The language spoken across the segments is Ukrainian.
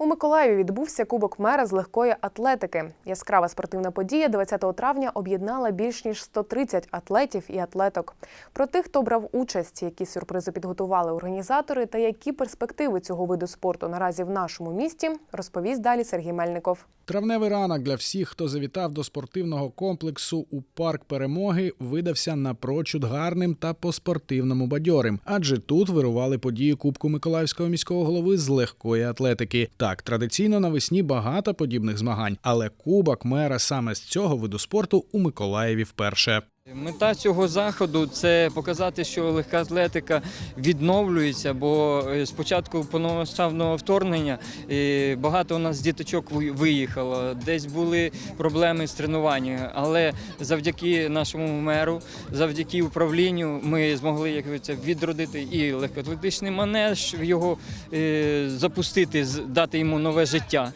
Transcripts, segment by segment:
У Миколаєві відбувся Кубок мера з легкої атлетики. Яскрава спортивна подія 20 травня об'єднала більш ніж 130 атлетів і атлеток. Про тих, хто брав участь, які сюрпризи підготували організатори та які перспективи цього виду спорту наразі в нашому місті, розповість далі Сергій Мельников. Травневий ранок для всіх, хто завітав до спортивного комплексу у парк перемоги, видався напрочуд гарним та по-спортивному бадьорим, адже тут вирували події Кубку Миколаївського міського голови з легкої атлетики. Так, традиційно навесні багато подібних змагань, але кубок мера саме з цього виду спорту у Миколаєві вперше. Мета цього заходу це показати, що легка атлетика відновлюється, бо е, з початку повномасштабного вторгнення е, багато у нас діточок виїхало, десь були проблеми з тренуванням. Але завдяки нашому меру, завдяки управлінню, ми змогли як говориться, відродити і легкоатлетичний манеж, його е, запустити, дати йому нове життя.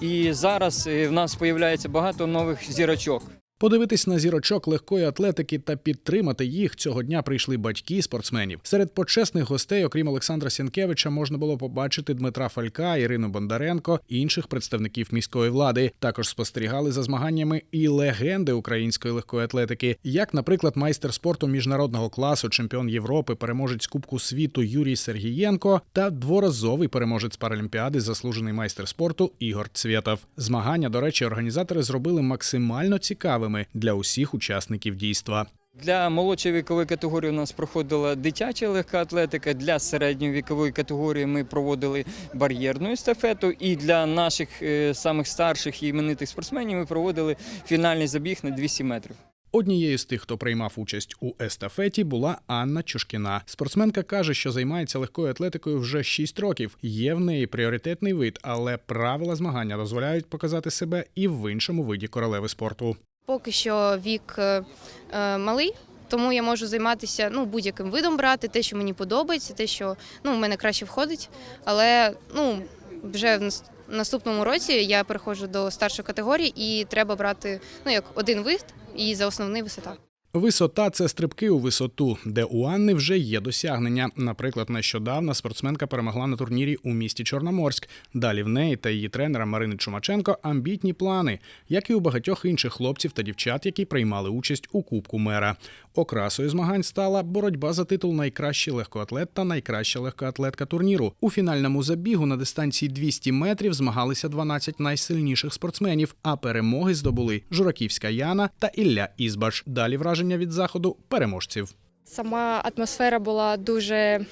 І зараз е, в нас з'являється багато нових зірочок. Подивитись на зірочок легкої атлетики та підтримати їх цього дня прийшли батьки спортсменів. Серед почесних гостей, окрім Олександра Сінкевича, можна було побачити Дмитра Фалька, Ірину Бондаренко, інших представників міської влади. Також спостерігали за змаганнями і легенди української легкої атлетики, як, наприклад, майстер спорту міжнародного класу, чемпіон Європи, переможець Кубку світу Юрій Сергієнко та дворазовий переможець Паралімпіади, заслужений майстер спорту Ігор Цвєтов. Змагання, до речі, організатори зробили максимально цікавими для усіх учасників дійства. Для молодшої вікової категорії у нас проходила дитяча легка атлетика. Для середньої вікової категорії ми проводили бар'єрну естафету. І для наших е, самих старших і іменитих спортсменів ми проводили фінальний забіг на 200 метрів. Однією з тих, хто приймав участь у естафеті, була Анна Чушкіна. Спортсменка каже, що займається легкою атлетикою вже 6 років. Є в неї пріоритетний вид, але правила змагання дозволяють показати себе і в іншому виді королеви спорту. Поки що вік е, е, малий, тому я можу займатися ну, будь-яким видом брати, те, що мені подобається, те, що ну, в мене краще входить. Але ну, вже в наступному році я переходжу до старшої категорії і треба брати ну, як один вид і за основний висота. Висота це стрибки у висоту, де у Анни вже є досягнення. Наприклад, нещодавно спортсменка перемогла на турнірі у місті Чорноморськ. Далі в неї та її тренера Марини Чумаченко амбітні плани, як і у багатьох інших хлопців та дівчат, які приймали участь у Кубку мера. Окрасою змагань стала боротьба за титул найкращий легкоатлет та найкраща легкоатлетка турніру. У фінальному забігу на дистанції 200 метрів змагалися 12 найсильніших спортсменів, а перемоги здобули Жураківська Яна та Ілля Ізбаш. Далі враження від заходу переможців. Сама атмосфера була дуже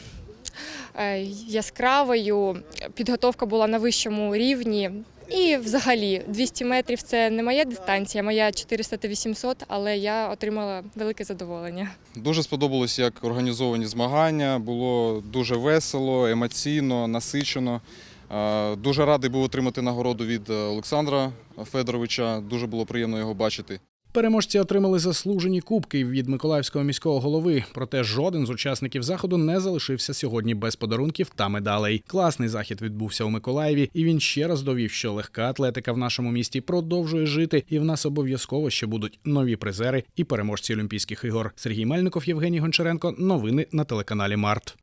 е, яскравою, підготовка була на вищому рівні. І взагалі 200 метрів це не моя дистанція, моя 400 та 800, але я отримала велике задоволення. Дуже сподобалось, як організовані змагання. Було дуже весело, емоційно, насичено. Дуже радий був отримати нагороду від Олександра Федоровича. Дуже було приємно його бачити. Переможці отримали заслужені кубки від Миколаївського міського голови. Проте жоден з учасників заходу не залишився сьогодні без подарунків та медалей. Класний захід відбувся у Миколаєві, і він ще раз довів, що легка атлетика в нашому місті продовжує жити, і в нас обов'язково ще будуть нові призери і переможці Олімпійських ігор. Сергій Мельников, Євгеній Гончаренко. Новини на телеканалі Март.